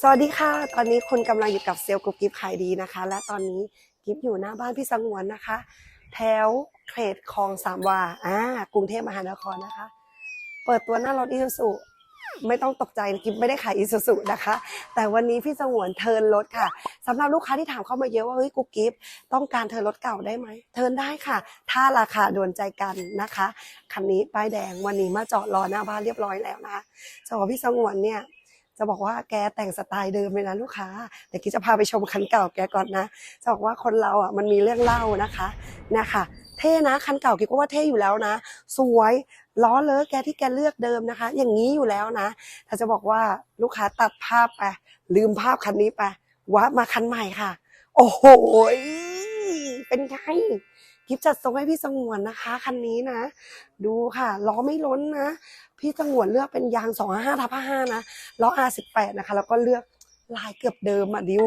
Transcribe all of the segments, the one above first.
สวัสดีค่ะ ตอนนี้คุณกำลังอยู่กับเซลล์กรุ๊ปกิฟต์ขายดีนะคะ และตอนนี้กิฟต์อยู่หน้าบ้านพี่สงวนนะคะ แถวเขตคลองสามวาอ่ากรุงเทพมหานครนะคะ เปิดตัวหน้ารถอีซูซุไม่ต้องตกใจกิฟต์ไม่ได้ขายอีซูซุนะคะ แต่วันนี้พี่สงวนเทินรถค่ะสำหรับลูกค้าที่ถามเข้ามาเยอะว่าเฮ้ยกุ๊กกิฟต้องการเทินรถเก่าได้ไหมเทินได้ค่ะ ถ้าราคาโดนใจกันนะคะคันนี้ป้ายแดงวันนี้มาจอดรอหน้าบ้านเรียบร้อยแล้วนะคะจะบอกพี่สงวนเนี่ย จะบอกว่าแกแต่งสไตล์เดิมเลยนะลูกค้าแต่กิ๊กจะพาไปชมคันเก่าแกก่อนนะจะบอกว่าคนเราอะมันมีเรื่องเล่านะคะนี่ยค่ะเท่นะคันเก่ากิ๊ก็ว่าเท่อยู่แล้วนะ สวยล้อเลอะแกที่แกเลือกเดิมนะคะ อย่างนี้อยู่แล้วนะถ้าจะบอกว่าลูกค้าตัดภาพไปลืมภาพคันนี้ไปวับมาคันใหม่ค่ะ โอ้โหเป็นไง กิฟจัดทรงให้พี่สงวนนะคะคันนี้นะ ดูค่ะล้อไม่ล้นนะ พี่สงวนเลือกเป็นยาง255ทับ5นะล้อ R18 นะคะ แล้วก็เลือกลายเกือบเดิมอะดิว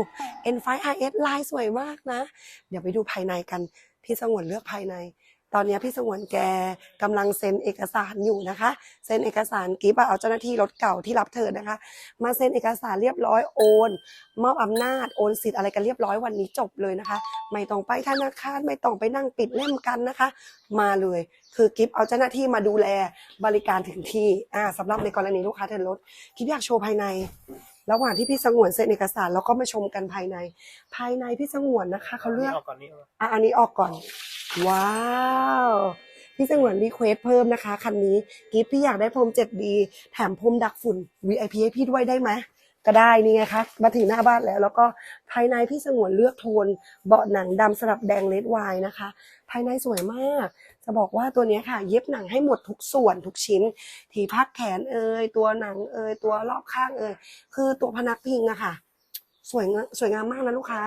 N5 RS ลายสวยมากนะ เดี๋ยวไปดูภายในกัน พี่สงวนเลือกภายใน ตอนนี้พี่สงวนแกกำลังเซ็นเอกสารอยู่นะคะ เซ็นเอกสารกิฟต์เอาเจ้าหน้าที่รถเก่าที่รับเธอนะคะ มาเซ็นเอกสารเรียบร้อยโอนมอบอำนาจโอนสิทธิ์อะไรกันเรียบร้อยวันนี้จบเลยนะคะ ไม่ต้องไปธนาคารไม่ต้องไปนั่งปิดเล่มกันนะคะ มาเลย คือกิฟเอาเจ้าหน้าที่มาดูแลบริการถึงที่อ่าสำหรับในกรณีลูกค้าเทิร์นรถกิฟอยากโชว์ภายใน ระหว่างที่พี่สงวนเซ็นเอกสารแล้วก็มาชมกันภายใน ภายในพี่สงวนนะคะเขาเลือกออกก่อนนี้อะอันนี้ออกก่อน ว้าวพี่สงวนรีเควสเพิ่มนะคะ คันนี้กิฟพี่อยากได้พรม 7D แถมพรมดักฝุ่น VIP ให้พี่ด้วยได้ไหม ก็ได้นี่ไงคะมาถึงหน้าบ้านแล้ว แล้วก็ภายในพี่สงวนเลือกโทน เบาะหนังดำสลับแดงเลดไวน์นะคะ ภายในสวยมาก จะบอกว่าตัวนี้ค่ะ เย็บหนังให้หมดทุกส่วนทุกชิ้น ที่พักแขนเอยตัวหนังเอยตัวรอบข้างเอยคือตัวพนักพิงอะค่ะสวยงสวยงามมากนะลูกค้า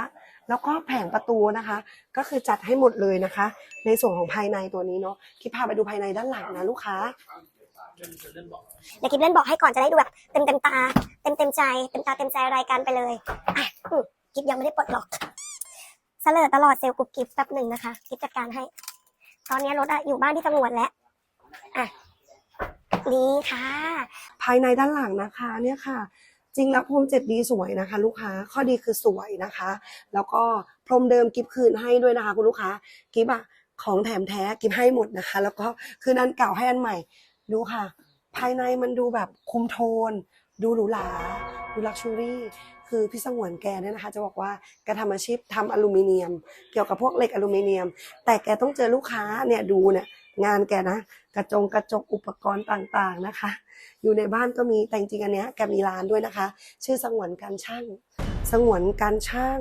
แล้วก็แผงประตูนะคะ ก็คือจัดให้หมดเลยนะคะ ในส่วนของภายในตัวนี้เนาะคิดพาไปดูภายในด้านหลังนะลูกค้า เดี๋ยวกิฟเล่นบอกให้ก่อนจะได้ดูแบบเต็มเต็มตา เต็มเต็มใจเต็มตาเต็มใจรายการไปเลยอะกิฟยังไม่ได้ปลดล็อกเสลอตลอดเซลล์กุ๊กกิฟแป๊บหนึ่งนะคะกิฟจัดการให้ ตอนนี้รถอะอยู่บ้านที่สงวนแล้วอะนี่ค่ะ ภายในด้านหลังนะคะ เนี่ยค่ะ จริงแล้วพรมเจ็ดดีสวยนะคะ ลูกค้าข้อดีคือสวยนะคะ แล้วก็พรมเดิมกิฟคืนให้ด้วยนะคะ คุณลูกค้ากิฟอะของแถมแท้กิฟให้หมดนะคะ แล้วก็คืนอันเก่าให้อันใหม่ ดูค่ะ ภายในมันดูแบบคุมโทน ดูหรูหราดูลักชูรี่คือพี่สงวนแกเนี่ยนะคะ จะบอกว่าแกทำอาชีพทำอลูมิเนียม เกี่ยวกับพวกเหล็กอลูมิเนียม แต่แกต้องเจอลูกค้าเนี่ยดูเนี่ยงานแกนะ กระจงกระจกอุปกรณ์ต่างๆนะคะ อยู่ในบ้านก็มีแต่จริงๆอันเนี้ยแกมีร้านด้วยนะคะ ชื่อสงวนการช่าง สงวนการช่าง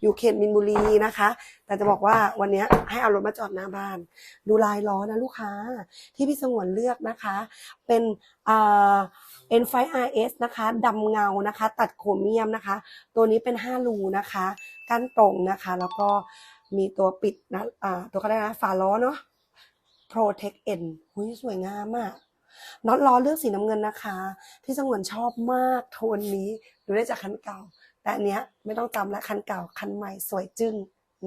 อยู่เขตมินบุรีนะคะ แต่จะบอกว่าวันนี้ให้เอารถมาจอดหน้าบ้าน ดูลายล้อนะลูกค้า ที่พี่สงวนเลือกนะคะ เป็นเอ่อ N5 RS นะคะดำเงานะคะ ตัดโครเมียมนะคะ ตัวนี้เป็น 5 รูนะคะ กั้นตรงนะคะ แล้วก็มีตัวปิดนะตัวก็ได้นะฝาล้อเนาะ Protect N หุยสวยงามอะน็อตล้อเลือกสีน้ำเงินนะคะ พี่สงวนชอบมากโทนนี้ ดูได้จากคันเก่า แต่อันเนี้ยไม่ต้องจำแล้วคันเก่าคันใหม่สวยจึ้ง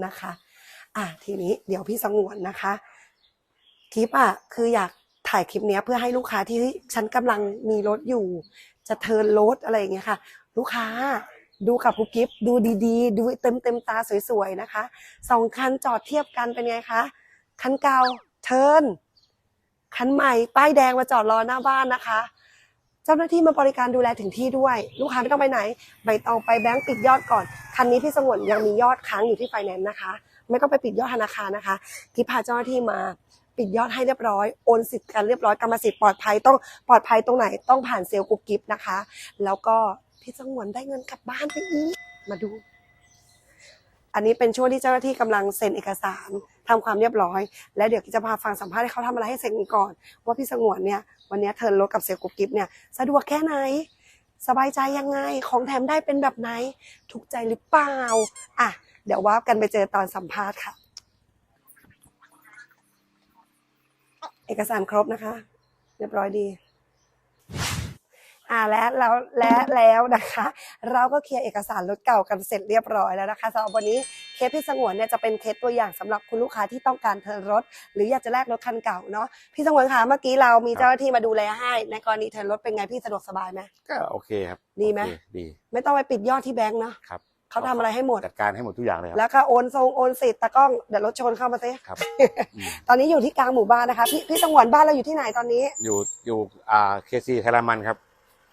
นะคะอะทีนี้เดี๋ยวพี่สงวนนะคะคลิปอะคืออยากถ่ายคลิปเนี้ยเพื่อให้ลูกค้าที่ฉันกำลังมีรถอยู่ จะเทิร์นรถอะไรอย่างเงี้ยค่ะ ลูกค้าดูกับคุกกิฟดูดีๆ ดูเต็มเต็มตาสวยๆนะคะสองคันจอดเทียบกันเป็นไงคะคันเก่าเทิร์นคันใหม่ป้ายแดงมาจอดรอหน้าบ้านนะคะ เจ้าหน้าที่มาบริการดูแลถึงที่ด้วย ลูกค้าไม่ต้องไปไหน ใบตองไปแบงก์ปิดยอดก่อน คันนี้พี่สงวนยังมียอดค้างอยู่ที่ไฟแนนซ์นะคะ ไม่ต้องไปปิดยอดธนาคารนะคะกิฟพาเจ้าหน้าที่มาปิดยอดให้เรียบร้อย โอนสิทธิ์กันเรียบร้อยกรรมสิทธิ์ปลอดภัยต้องปลอดภัยตรงไหนต้องผ่านเซลล์กุ๊กกิฟนะคะ แล้วก็พี่สงวนได้เงินกลับบ้านไปอีกมาดู อันนี้เป็นช่วงที่เจ้าหน้าที่กำลังเซ็นเอกสาร ทำความเรียบร้อย และเดี๋ยวจะพาฟังสัมภาษณ์ให้เขาทำอะไรให้เสร็จก่อน ว่าพี่สงวนเนี่ยวันนี้เทิร์นรถกับเซลกุ๊กกิฟเนี่ยสะดวกแค่ไหน สบายใจยังไงของแถมได้เป็นแบบไหน ถูกใจหรือเปล่าอะเดี๋ยวว่ากันไปเจอตอนสัมภาษณ์ค่ะ เอกสารครบนะคะ เรียบร้อยดี อ่าและแล้วและแล้วนะคะ เราก็เคลียร์เอกสารรถเก่ากันเสร็จเรียบร้อยแล้วนะคะสำหรับวันนี้เคสพี่สงวนเนี่ยจะเป็นเคสตัวอย่างสำหรับคุณลูกค้าที่ต้องการเทิร์นรถ หรืออยากจะแลกรถคันเก่าเนาะพี่สงวนคะเมื่อกี้เรามีเจ้าหน้าที่มาดูแลให้ ในกรณีเทิร์นรถเป็นไงพี่สะดวกสบายไหมก็โอเคครับดีไหมโอเคดี ไม่ต้องไปปิดยอดที่แบงก์เนาะครับเขาทำอะไรให้หมดจัดการให้หมดทุกอย่างเลยครับแล้วก็โอนทรงโอนสิทธิ์ตะกล้องเดี๋ยวรถชนเข้ามาซิครับอืมตอนนี้อยู่ที่กลางหมู่บ้านนะคะ พี่พี่สงวนบ้านเราอยู่ที่ไหนตอนนี้ อยู่อยู่อ่าเคซีไทยรามันครับ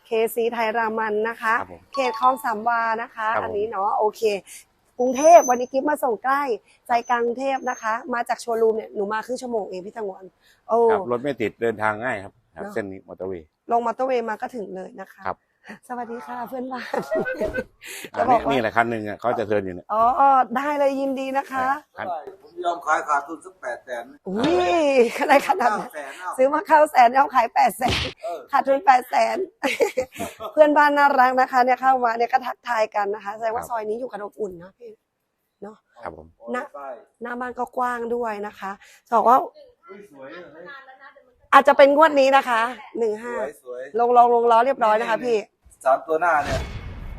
เคซีไทยรามันนะคะ ครับผมเขตคลองสามวานะคะ ครับผม อันนี้เนาะโอเค กรุงเทพวันนี้กิฟมาส่งใกล้ใจกลางกรุงเทพนะคะ มาจากโชว์รูมเนี่ยหนูมาครึ่งชั่วโมงเองพี่สงวนโอ้ ครับรถไม่ติดเดินทางง่ายครับครับ เนอะ เส้นนี้มอเตอร์เวย์ ลงมอเตอร์เวย์มาก็ถึงเลยนะคะ ครับ สวัสดีค่ะเพื่อนบ้านอันบนี้อกว่านี่แหละคันหนึ่งอะเขาจะเทิร์นอยู่เนี่ยอ๋อได้เลยยินดีนะคะคันผมยอมขายขาดทุนสักแปดแสนอุ้ยอะไรขนาดนั้นแสนเอาซื้อมาเข้าแสนเอาขายแปดแสนเออขาดทุนแปดแสนเพื่อนบ้านน่ารักนะคะเนี่ยเข้ามาเนี่ยก็ทักทายกันนะคะแสดงว่าซอยนี้อยู่กันอบอุ่นนะพี่ครับผมนะใช่หน้าบ้านก็กว้างด้วยนะคะบอกว่าอุ๊ยสวย อะเฮ้ยอาจจะเป็นงวดนี้นะคะหนึ่งสห้าวยสวยลงลงลงล้อเรียบร้อยนะคะ พี่สามตัวหน้าเนี่ย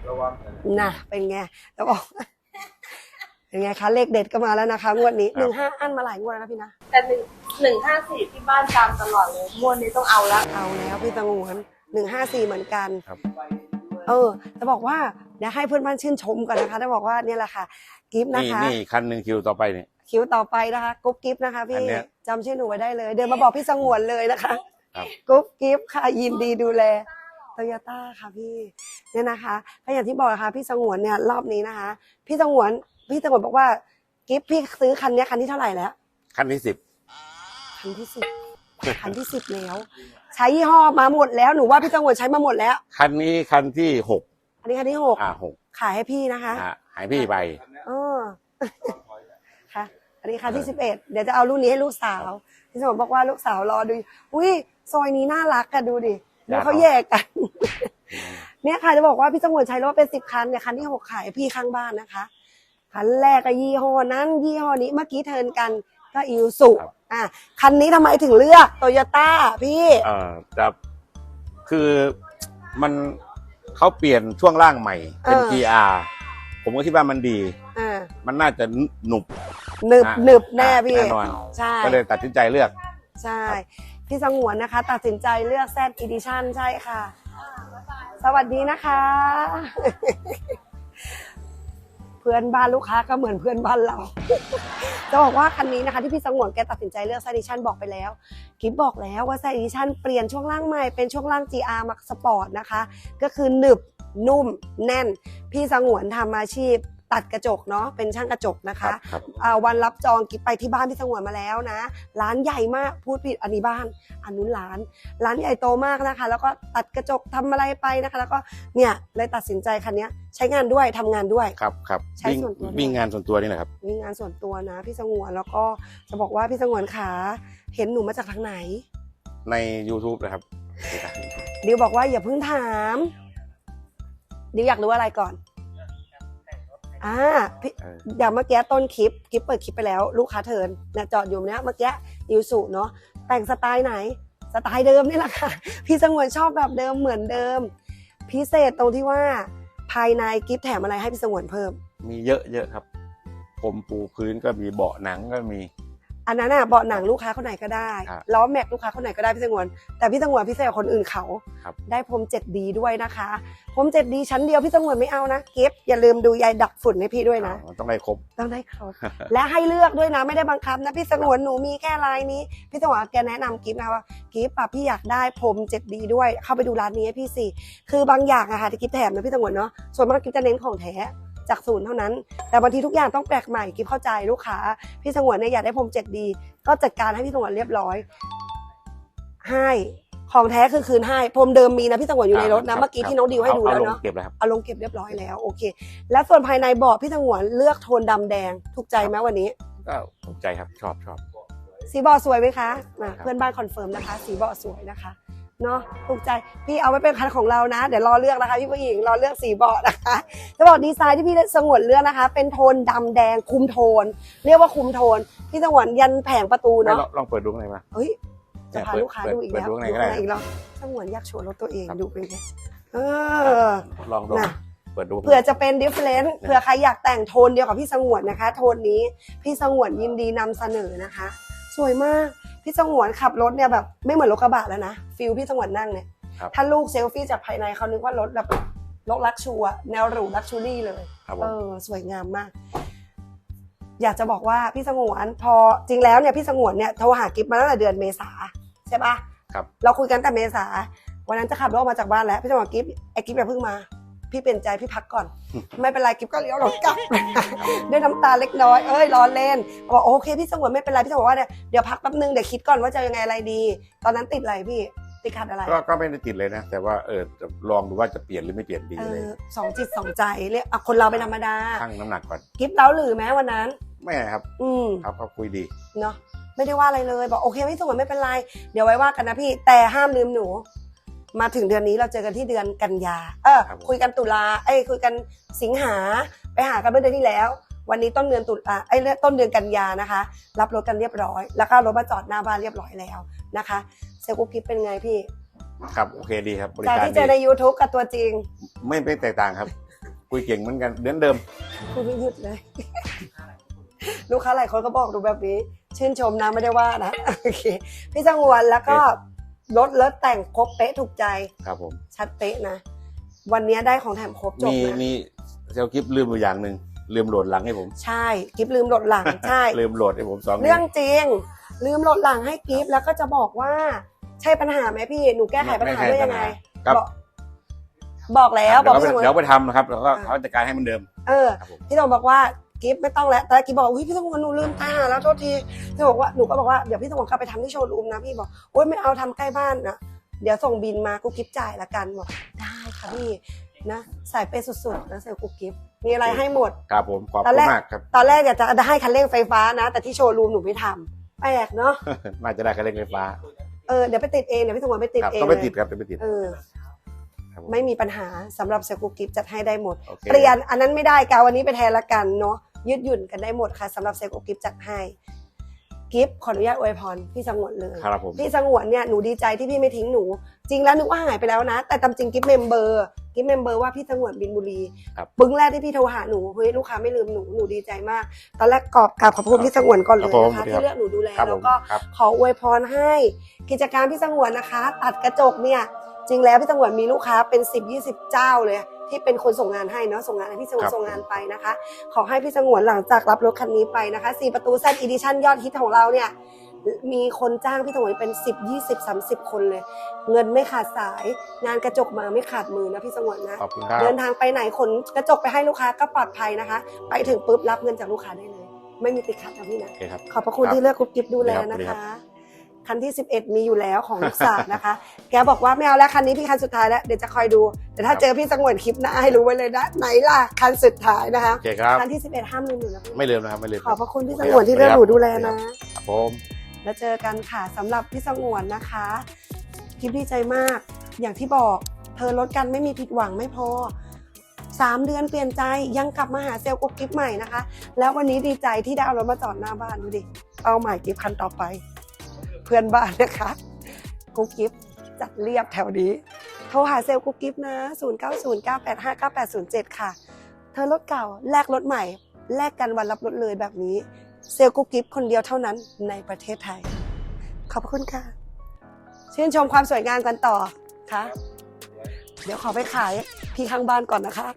ระวังหน่อยนะน่ะ เป็นไงแล้วบอกเป็นไงคะเลขเด็ดก็มาแล้วนะคะงวดนี้หนึ่งห้าอันมาหลายงวดแล้วนะพี่นะแต่หนึ่งหนึ่งห้าสี่ที่บ้านตามตลอดเลยงวดนี้ต้องเอาละเอาแล้วพี่ตังวนหนึ่งห้าสี่เหมือนกันครับเออจะบอกว่าเดี๋ยวให้เพื่อนบ้านชื่นชมก่อนนะคะจะบอกว่าเนี่ยแหละค่ะ กิฟต์นะนี่คะนี่คันหนึ่งคิวต่อไปเนี่ย คิวต่อไปนะคะกุ๊บกิฟต์นะคะอัพี่นเนี้ย จำชื่อหนูไว้ได้เลย เดินมาบอกพี่สงวนเลยนะคะครับ กุ๊บกิฟต์ค่ะยินดีดูแลโตโยต้าค่ะพี่เนี่ยนะคะก็อย่างที่บอกนะคะพี่สงวนเนี่ยรอบนี้นะคะ พี่สงวนพี่สงวนบอกว่ากิฟต์พี่ซื้อคันเนี้ยคันที่เท่าไหร่แล้วคันที่สิบ คันที่สิบ คันที่สิบแล้ว ใช้ยี่ห้อมาหมดแล้วหนูว่าพี่สงวนใช้มาหมดแล้ว คันนี้คันที่หกอันนี้คันที่หกอ่าหกขายให้พี่นะคะอ่าหายพี่ไป เออค่ะ อันนี้ค่ะที่สิบเอ็ดเดี๋ยวจะเอารุ่นนี้ให้ลูกสาวพี่สมบอกว่าลูกสาวรอดู อุ้ยซอยนี้น่ารักกันดูดิดูเขาแยกกัน เนี่ยค่ะจะบอกว่าพี่สงวนใช้รถเป็นสิบคันเนี่ยคันที่หกขายให้พี่ข้างบ้านนะคะคันแรกก็ยี่ห้อนั้น ยี่ห้อนี้เมื่อกี้เทิร์นกันก็อิวสุครับอะคันนี้ทำไมถึงเลือกโตโยต้าพี่เอ่อจะคือมันเขาเปลี่ยนช่วงล่างใหม่เป็นเออ GR ผมก็คิดว่ามันดีอ่ามันน่าจะหนุบ หนึบอะหนึบแน่พี่ แน่นอน ใช่ ก็เลยตัดสินใจเลือก ใช่ พี่สงวนนะคะ ตัดสินใจเลือกแซดอีดิชั่นใช่ค่ะ สวัสดีนะคะ เพื่อนบ้านลูกค้าก็เหมือนเพื่อนบ้านเรา จะบอกว่าคันนี้นะคะที่พี่สงวนแกตัดสินใจเลือกแซดอีดิชั่นบอกไปแล้วกิฟบอกแล้วว่าแซดอีดิชั่นเปลี่ยนช่วงล่างใหม่เป็นช่วงล่าง GR มาสปอร์ตนะคะ ก็คือหนึบนุ่มแน่น พี่สงวนทำอาชีพ ตัดกระจกเนาะเป็นช่างกระจกนะครัคะบครับอ่าวันรับจองกิ๊บไปที่บ้านพี่สงวนมาแล้วนะ ร้านใหญ่มากพูดผิดอันนี้บ้านอันนู้นร้าน ร้านใหญ่โตมากนะคะ แล้วก็ตัดกระจกทำอะไรไปนะคะ แล้วก็เนี่ยเลยตัดสินใจคันเนี้ยใช้งานด้วยทำงานด้วย ครับครับใช้วิ่งส่วนตัวด้วย วิ่งงานส่วนตัวนี่แหละครับ มีงานส่วนตัวนะ พี่สงวนแล้วก็จะบอกว่าพี่สงวนขาเห็นหนูมาจากทางไหน ใน YouTube นะครับ ดิวบอกว่าอย่าเพิ่งถาม ดิวอยากรู้อะไรก่อน อ่าพี่เออ อย่างเมื่อกี้ต้นคลิปคลิปเปิดคลิปไปแล้ว ลูกค้าเทิร์นเนี่ยจอดอยู่เนี้ยเมื่อกี้อิวสุเนาะแต่งสไตล์ไหน สไตล์เดิมนี่แหละค่ะ พี่สงวนชอบแบบเดิมเหมือนเดิม พิเศษตรงที่ว่าภายในกิฟแถมอะไรให้พี่สงวนเพิ่ม มีเยอะเยอะครับผมปูพื้นก็มีเบาะหนังก็มี อันนั้นอะเบาะหนังลูกค้าคนไหนก็ได้ครับล้อแม็กลูกค้าคนไหนก็ได้พี่สงวน แต่พี่สงวนพิเศษกว่าคนอื่นเขา ครับ ได้พรม 7D ด้วยนะคะพรม 7D ชั้นเดียวพี่สงวนไม่เอานะกิฟอย่าลืมดูยายดักฝุ่นให้พี่ด้วยนะอ๋อต้องได้ครบ ต้องได้ครบ และให้เลือกด้วยนะไม่ได้บังคับนะพี่สงวนหนูมีแค่ลายนี้ พี่สงวนแกแนะนำกิฟนะว่ากิฟอะพี่อยากได้พรม 7D ด้วย เข้าไปดูร้านนี้ให้พี่สิคือบางอย่างอะค่ะที่กิฟแถมนะพี่สงวนเนาะส่วนมากกิฟจะเน้นของแท้ จากศูนย์เท่านั้น แต่บางทีทุกอย่างต้องแปลกใหม่กิฟเข้าใจลูกค้า พี่สงวนเนี่ยอยากได้พรม 7D ก็จัดการให้พี่สงวนเรียบร้อย ให้ของแท้คือคืนให้พรมเดิมมีนะพี่สงวนอยู่ในรถคนะบเมื่อกี้ที่น้องดิวให้ดูเอาแล้วลงเนาะ เก็บแล้วครับ เอาลงเก็บเรียบร้อยแล้วโอเค แล้วส่วนภายในเบาะพี่สงวนเลือกโทนดำแดง ถูกใจไหมวันนี้ ก็ถูกใจครับชอบชอบสีเบาะสวยไหมคะมาครับเพื่อนบ้านคอนเฟิร์มนะคะ สีเบาะสวยนะคะ เนาะถูกใจพี่เอาไว้เป็นคันของเรานะ เดี๋ยวรอเลือกนะคะพี่ผู้หญิงรอเลือกสีเบาะนะคะจะบอกดีไซน์ที่พี่สงวนเลือกนะคะ เป็นโทนดำแดงคุมโทน เรียกว่าคุมโทนพี่สงวนยันแผงประตูไม่เนาะลองลองเปิดดูข้างในมาเฮ้ยจะเนี่ยพาเปิดลูกค้าเปิดดูอีกเปิดแล้วดูข้างในก็ได้อีกแล้วสงวนอยากโชว์รถตัวเองครับดูเป็นไงเออลองดูน่ะเปิดดูเผื่อจะเป็น different เผื่อใครอยากแต่งโทนเดียวกับพี่สงวนนะคะ โทนนี้พี่สงวนยินดีนำเสนอนะคะ สวยมาก พี่สงวนขับรถเนี่ยแบบไม่เหมือนรถกระบะแล้วนะฟิลพี่สงวนนั่งเนี่ยครับถ้าลูกเซลฟี่จากภายในเขานึกว่ารถแบบรถลักชูอะแนวหรูลักชูรี่เลยครับผเอมอสวยงามมาก อยากจะบอกว่าพี่สงวนพอจริงแล้วเนี่ยพี่สงวนเนี่ยโทรหากิฟมาตั้งแต่เดือนเมษาใช่ปะครับ เราคุยกันแต่เมษาวันนั้นจะขับรถออกมาจากบ้านแล้วพี่สงวนกิฟไอ้กิฟอย่าเพิ่งมา พี่เปลี่ยนใจพี่พักก่อน ไม่เป็นไรกิฟก็เลี้ยวรถกลับ ด้วยน้ำตาเล็กน้อยเอ้ยล้อเล่นบอกโอเคพี่สงวนไม่เป็นไรพี่สงวนว่าเนี่ยเดี๋ยวพักแป๊บนึงเดี๋ยวคิดก่อนว่าจะยังไงอะไรดี ตอนนั้นติดอะไรพี่ติดขัดอะไรก็ก็ไม่ได้ติดเลยนะ แต่ว่าเออจะลองดูว่าจะเปลี่ยนหรือไม่เปลี่ยนดีเอเลยอสองจิตสองใจเรียกอะคนเราเป็นธรรมดาชั่งน้ำหนักก่อนกิฟเล้าหรือแม้วันนั้น ไม่ครับ อืมครับก็คุยดีเนาะไม่ได้ว่าอะไรเลยบอกโอเคพี่สงวนไม่เป็นไรเดี๋ยวไว้ว่ากันนะพี่แต่ห้ามลืมหนู มาถึงเดือนนี้เราเจอกันที่เดือนกันยา เออ ครับผม คุยกันตุลา เอ้ยคุยกันสิงหาไปหากันเมื่อเดือนที่แล้ว วันนี้ต้นเดือนตุลาไอ้ยต้นเดือนกันยานะคะ รับรถกันเรียบร้อย แล้วก็เอารถมาจอดหน้าบ้านเรียบร้อยแล้วนะคะเซลล์กุ๊กกิ๊บเป็นไงพี่ ครับโอเคดีครับบริจากการที่เจอในดี YouTube กับตัวจริงไม่ไม่แตกต่างครับ คุยเก่งเหมือนกันเดิมเดิม คุณไม่หยุดเลย ลูกค้าหลายคนก็บอกดูแบบนี้ ชื่นชมนะไม่ได้ว่านะ โอเค พี่จังหวนแล้วก็ รถเลิศแต่งครบเป๊ะถูกใจ ครับผม ชัดเป๊ะนะ วันนี้ได้ของแถมครบจบมีนะมีเซลลกิฟลืมอยู่อย่างหนึ่งลืมโหลดหลังให้ผม ใช่กิฟลืมโหลดหลังใช่ ลืมโหลดให้ผมสองเรื่องจริง ลืมโหลดหลังให้กิฟแล้วก็จะบอกว่า ใช่ปัญหาไหมพี่หนูแก้ไขปัญหาด้วยยังไงครับบอกบอกแล้วบอกเดี๋ยวพี่สงวนเดี๋ยวไปทำนะครับแล้วก็เขาจัดการให้มันเดิม เออครับผมพี่ตงบอกว่า กิฟไม่ต้องแล้วแต่กิฟบอกอุ้ยพี่ตงหนูลืมตาแล้วโทษทีพี่บอกว่าหนูก็บอกว่าเดี๋ยวพี่ตงกลับไปทำที่โชว์รูมนะพี่บอกโอ๊ยไม่เอาทำใกล้บ้านนะเดี๋ยวส่งบินมากูกิฟจ่ายละกันบอกได้ค่ะพี่นะสายเปย์สุดๆนะเซลล์กูกิฟมีอะไรให้หมดครับผมขอบตอนคุแรณกมากครับตอนแรกอยากจะให้คันเร่งไฟฟ้านะ แต่ที่โชว์รูมหนูไม่ทำแปลกเนาะน่าจะได้คันเร่งไฟฟ้าเออเดี๋ยวไปติดเองเดี๋ยวพี่ตงไปติดครับเองต้องไปเลยติดครับต้องไปติดเออครับผมไม่มีปัญหาสำหรับเซลล์กูกิฟจัดให้ได้หมดโอเคเปลี่ยนอันนั้นไม่ได้กาวันนี้ไปแทนละกันเนาะ ยืดหยุ่นกันได้หมดค่ะสำหรับเซลล์กูกิฟจัดให้กิฟขออนุญาตอวยพรพี่สงวนเลยครับผมพี่สงวนเนี่ยหนูดีใจที่พี่ไม่ทิ้งหนู จริงแล้วนึกว่าหายไปแล้วนะ แต่ตามจริงกิฟเมมเบอร์กิฟเมมเบอร์ว่าพี่สงวนบินบุรีครับปึ้งแรกที่พี่โทรหาหนูเฮ้ยลูกค้าไม่ลืมหนูหนูดีใจมาก ตอนแรกกอบกราบขอบคุณพี่สงวนก่อนเลยนะคะที่เลือกหนูดูแลครับผแล้วมก็ครับขออวยพรให้ กิจการพี่สงวนนะคะ ตัดกระจกเนี่ยจริงแล้วพี่สงวนมีลูกค้าเป็น 10 20 เจ้าเลย ที่เป็นคนส่งงานให้เนาะส่งงานให้พี่สงวนครับส่งงานไปนะคะ ขอให้พี่สงวนหลังจากรับรถคันนี้ไปนะคะ4ประตูแซดอีดิชั่นยอดฮิตของเราเนี่ยมีคนจ้างพี่สงวนเป็น 10 20 30 คนเลย เงินไม่ขาดสายงานกระจกมาไม่ขาดมือนะพี่สงวนนะ ขอบคุณครับ เดินทางไปไหนขนกระจกไปให้ลูกค้าก็ปลอดภัยนะคะ ไปถึงปุ๊บรับเงินจากลูกค้าได้เลย ไม่มีติดขัดนะพี่นะ โอเคครับ ขอบพระคุณครับที่เลือกกุ๊บกิ๊บดูแลครับนะดีครัคะ บ คันที่ 11 มีอยู่แล้วของลูกสาวนะคะ แกบอกว่าไม่เอาแล้วคันนี้พี่คันสุดท้ายแล้วเดี๋ยวจะคอยดู แต่ถ้าเจอพี่สงวนคลิปหน้าให้รู้ไว้เลยนะไหนล่ะคันสุดท้ายนะคะ โอเคครับ คันที่ 11 ห้ามลืมหนูนะพี่ไม่ลืมนะครับไม่ลืมขอบพระคุณพี่สงวนที่เลือกหนูดูแลนะ ครับผมแล้วเจอกันค่ะสำหรับพี่สงวนนะคะกิฟดีใจมาก อย่างที่บอกเธอลดกันไม่มีผิดหวังไม่พอสามเดือนเปลี่ยนใจยังกลับมาหาเซลล์กุ๊กกิฟใหม่นะคะ แล้ววันนี้ดีใจที่ได้เอารถมาจอดหน้าบ้านดูดิเป้าหมายกิฟคันต่อไปเพื่อนบ้านนะคะกุ๊กกิฟจัดเรียบแถวนี้โทรหาเซลล์กุ๊กกิฟนะ 0909859807 ค่ะ เธอรถเก่าแลกรถใหม่ แลกกันวันรับรถเลยแบบนี้ เซลล์กุ๊กกิฟคนเดียวเท่านั้นในประเทศไทย ขอบคุณค่ะ ชื่นชมความสวยงามกันต่อค่ะ เดี๋ยวขอไปขายพี่ข้างบ้านก่อนนะคะ